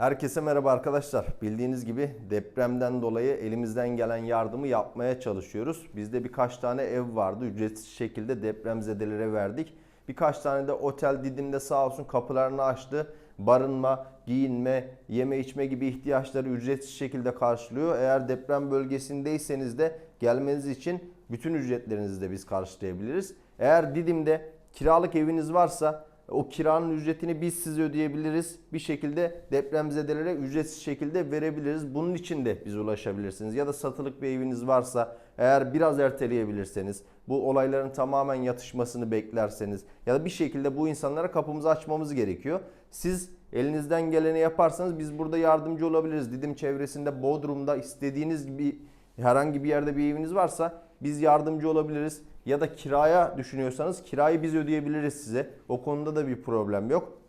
Herkese merhaba arkadaşlar. Bildiğiniz gibi depremden dolayı elimizden gelen yardımı yapmaya çalışıyoruz. Bizde birkaç tane ev vardı. Ücretsiz şekilde depremzedelere verdik. Birkaç tane de otel Didim'de sağ olsun kapılarını açtı. Barınma, giyinme, yeme içme gibi ihtiyaçları ücretsiz şekilde karşılıyor. Eğer deprem bölgesindeyseniz de gelmeniz için bütün ücretlerinizi de biz karşılayabiliriz. Eğer Didim'de kiralık eviniz varsa o kiranın ücretini biz size ödeyebiliriz. Bir şekilde depremzedelere ücretsiz şekilde verebiliriz. Bunun için de bize ulaşabilirsiniz. Ya da satılık bir eviniz varsa eğer biraz erteleyebilirseniz, bu olayların tamamen yatışmasını beklerseniz ya da bir şekilde bu insanlara kapımızı açmamız gerekiyor. Siz elinizden geleni yaparsanız biz burada yardımcı olabiliriz. Didim çevresinde Bodrum'da istediğiniz gibi herhangi bir yerde bir eviniz varsa biz yardımcı olabiliriz. Ya da kiraya düşünüyorsanız kirayı biz ödeyebiliriz size. O konuda da bir problem yok.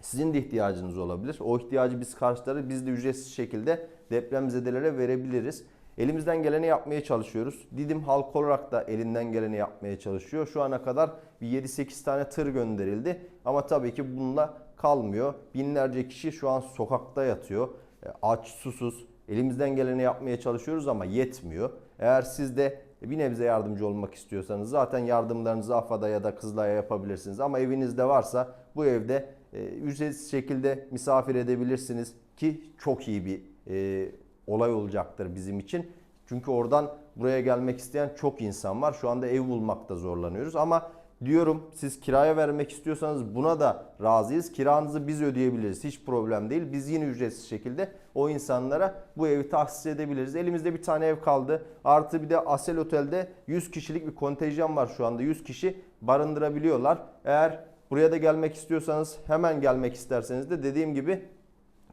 Sizin de ihtiyacınız olabilir. O ihtiyacı biz karşılarız. Biz de ücretsiz şekilde depremzedelere verebiliriz. Elimizden geleni yapmaya çalışıyoruz. Didim halk olarak da elinden geleni yapmaya çalışıyor. Şu ana kadar bir 7-8 tane tır gönderildi. Ama tabii ki bununla kalmıyor. Binlerce kişi şu an sokakta yatıyor. E, Aç, susuz. Elimizden geleni yapmaya çalışıyoruz ama yetmiyor. Eğer siz de bir nebze yardımcı olmak istiyorsanız zaten yardımlarınızı AFAD'a ya da Kızılay'a yapabilirsiniz. Ama evinizde varsa bu evde e, ücretsiz şekilde misafir edebilirsiniz ki çok iyi bir e, olay olacaktır bizim için. Çünkü oradan buraya gelmek isteyen çok insan var. Şu anda ev bulmakta zorlanıyoruz ama diyorum siz kiraya vermek istiyorsanız buna da razıyız. Kiranızı biz ödeyebiliriz. Hiç problem değil. Biz yine ücretsiz şekilde o insanlara bu evi tahsis edebiliriz. Elimizde bir tane ev kaldı. Artı bir de Asel Otel'de 100 kişilik bir kontenjan var şu anda. 100 kişi barındırabiliyorlar. Eğer buraya da gelmek istiyorsanız hemen gelmek isterseniz de dediğim gibi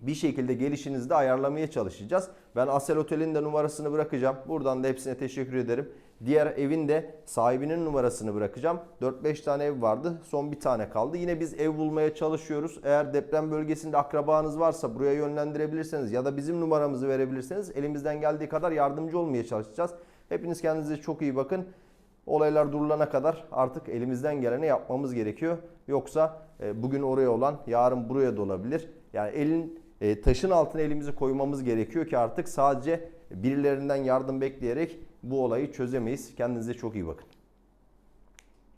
bir şekilde gelişinizi de ayarlamaya çalışacağız. Ben Asel Otel'in de numarasını bırakacağım. Buradan da hepsine teşekkür ederim. Diğer evin de sahibinin numarasını bırakacağım. 4-5 tane ev vardı. Son bir tane kaldı. Yine biz ev bulmaya çalışıyoruz. Eğer deprem bölgesinde akrabanız varsa buraya yönlendirebilirseniz ya da bizim numaramızı verebilirseniz elimizden geldiği kadar yardımcı olmaya çalışacağız. Hepiniz kendinize çok iyi bakın. Olaylar durulana kadar artık elimizden geleni yapmamız gerekiyor. Yoksa e, bugün oraya olan yarın buraya da olabilir. Yani elin e, taşın altına elimizi koymamız gerekiyor ki artık sadece birilerinden yardım bekleyerek bu olayı çözemeyiz. Kendinize çok iyi bakın.